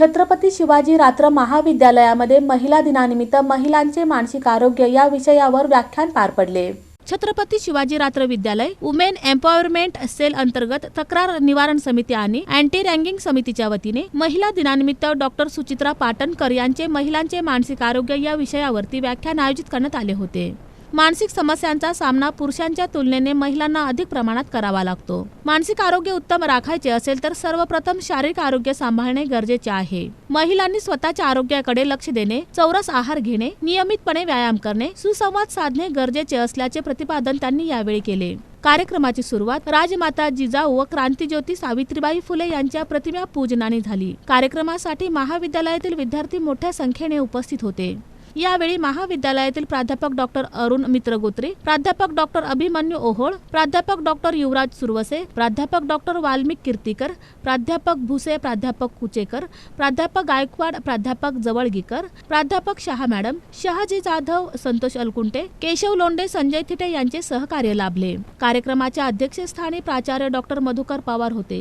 छत्रपती शिवाजी रात्र महाविद्यालयामध्ये महिला दिनानिमित्त महिलांचे मानसिक आरोग्य या विषयावर व्याख्यान पार पडले. छत्रपती शिवाजी रात्र विद्यालय वुमेन एम्पॉवरमेंट सेल अंतर्गत तक्रार निवारण समिती आणि अँटी रँगिंग समितीच्या वतीने महिला दिनानिमित्त डॉक्टर सुचित्रा पाटणकर यांचे महिलांचे मानसिक आरोग्य या विषयावरती व्याख्यान आयोजित करण्यात आले होते. मानसिक समस्यांचा सामना पुरुषांच्या तुलनेने महिलांना अधिक प्रमाणात करावा लागतो. मानसिक आरोग्य उत्तम राखायचे असेल तर सर्वप्रथम शारीरिक आरोग्य सांभाळणे गरजेचे आहे. महिलांनी स्वतःच्या आरोग्याकडे लक्ष देणे चौरस आहार घेणे नियमितपणे व्यायाम करणे सुसंवाद साधणे गरजेचे असल्याचे प्रतिपादन त्यांनी यावेळी केले. कार्यक्रमाची सुरुवात राजमाता जिजाऊ व क्रांतीज्योती सावित्रीबाई फुले यांच्या प्रतिमा पूजनाने झाली. कार्यक्रमासाठी महाविद्यालयातील विद्यार्थी मोठ्या संख्येने उपस्थित होते. यावेळी महाविद्यालयातील प्राध्यापक डॉक्टर अरुण मित्रगोत्रे प्राध्यापक डॉक्टर अभिमन्यू ओहोळ प्राध्यापक डॉक्टर युवराज सुरवसे प्राध्यापक डॉक्टर वाल्मिक कीर्तीकर प्राध्यापक भुसे प्राध्यापक कुचेकर प्राध्यापक गायकवाड प्राध्यापक जवळगीकर प्राध्यापक शहा मॅडम शहाजी जाधव संतोष अलकुंटे केशव लोंडे संजय थिटे यांचे सहकार्य लाभले. कार्यक्रमाच्या अध्यक्षस्थानी प्राचार्य डॉक्टर मधुकर पवार होते.